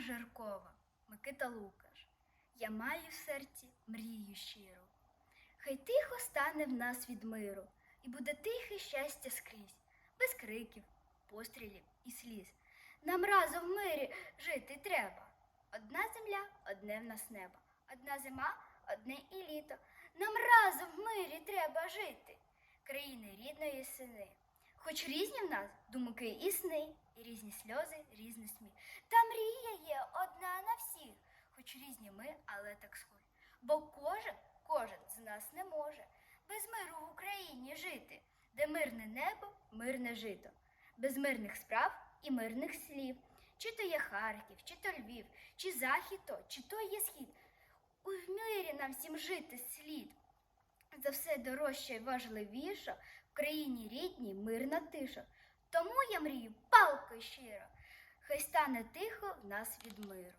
Жаркова, Микита Лукаш, я маю в серці мрію щиру. Хай тихо стане в нас від миру, і буде тихе щастя скрізь, без криків, пострілів і сліз. Нам разом в мирі жити треба. Одна земля, одне в нас небо, одна зима, одне і літо. Нам разом в мирі треба жити, країни рідної сини. Хоч різні в нас думки і сни, і різні сльози, різний сміх. Та мрія є одна на всіх, хоч різні ми, але так схожі. Бо кожен, кожен з нас не може без миру в Україні жити, де мирне небо, мирне жито, без мирних справ і мирних слів. Чи то є Харків, чи то Львів, чи захід то, чи то є схід. У мирі нам всім жити слід. За все дорожче й важливіше в країні рідній мирна тиша. Тому я мрію палко щиро, хай стане тихо в нас від миру.